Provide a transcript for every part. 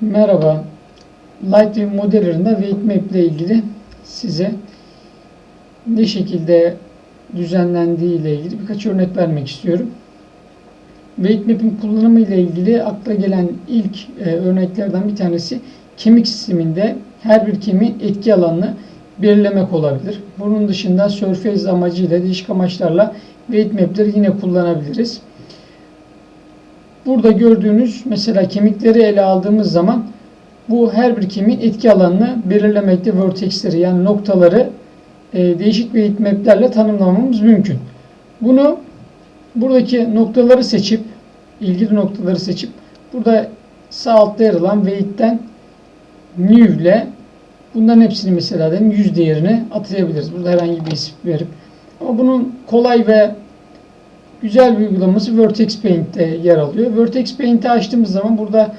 Merhaba. Lightroom modellerinde weight ile ilgili size ne şekilde düzenlendiği ile ilgili birkaç örnek vermek istiyorum. Weight kullanımı ile ilgili akla gelen ilk e, örneklerden bir tanesi kemik sisteminde her bir kemiğin etki alanını belirlemek olabilir. Bunun dışında surface amacıyla değişik amaçlarla weight map'leri yine kullanabiliriz. Burada gördüğünüz mesela kemikleri ele aldığımız zaman bu her bir kemiğin etki alanını belirlemekte vertexleri yani noktaları e, değişik weight map'lerle tanımlamamız mümkün. Bunu buradaki noktaları seçip ilgili noktaları seçip burada sağ altta yer alan weight'ten new ile bunların hepsini mesela dedim 100 değerini atayabiliriz. Burada herhangi bir isim verip ama bunun kolay ve güzel bir uygulaması Vertex Paint'te yer alıyor. Vertex Paint'i açtığımız zaman burada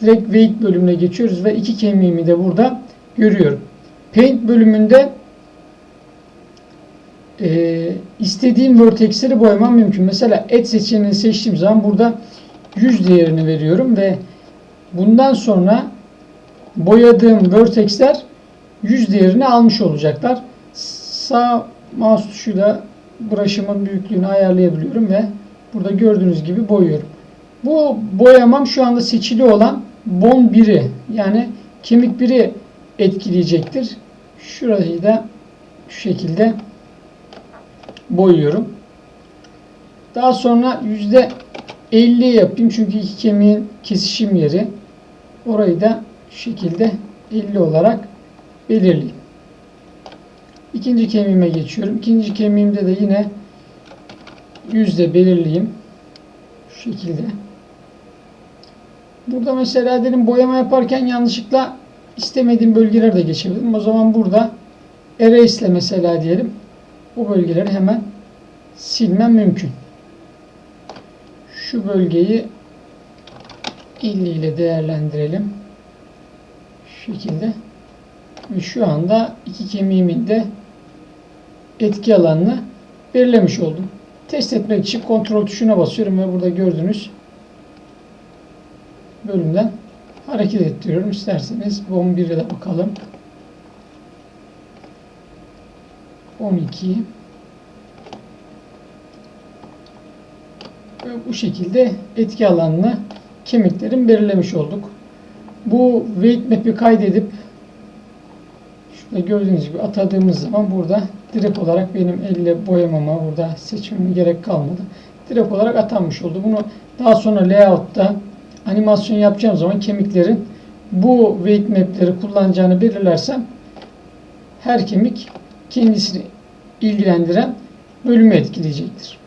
direkt weight bölümüne geçiyoruz ve iki kemiğimi de burada görüyorum. Paint bölümünde e, istediğim vertexleri boyamam mümkün. Mesela et seçeneğini seçtiğim zaman burada 100 değerini veriyorum ve bundan sonra boyadığım vertexler 100 değerini almış olacaklar. Sağ mouse tuşuyla brush'ımın büyüklüğünü ayarlayabiliyorum ve burada gördüğünüz gibi boyuyorum. Bu boyamam şu anda seçili olan bone 1'i yani kemik 1'i etkileyecektir. Şurayı da şu şekilde boyuyorum. Daha sonra yüzde 50 yapayım çünkü iki kemiğin kesişim yeri. Orayı da şu şekilde 50 olarak belirleyeyim. İkinci kemiğime geçiyorum. İkinci kemiğimde de yine yüzde belirleyeyim. Şu şekilde. Burada mesela dedim boyama yaparken yanlışlıkla istemediğim bölgeler de geçebilirim. O zaman burada erase ile mesela diyelim. Bu bölgeleri hemen silmem mümkün. Şu bölgeyi 50 ile değerlendirelim. Şu şekilde. Ve şu anda iki kemiğimin de etki alanını belirlemiş oldum. Test etmek için kontrol tuşuna basıyorum ve burada gördüğünüz bölümden hareket ettiriyorum. İsterseniz bu 11'e de bakalım. 12 ve bu şekilde etki alanını kemiklerin belirlemiş olduk. Bu weight map'i kaydedip şurada gördüğünüz gibi atadığımız zaman burada direkt olarak benim elle boyamama burada seçmeme gerek kalmadı. Direkt olarak atanmış oldu. Bunu daha sonra layout'ta animasyon yapacağım zaman kemiklerin bu weight map'leri kullanacağını belirlersem her kemik kendisini ilgilendiren bölümü etkileyecektir.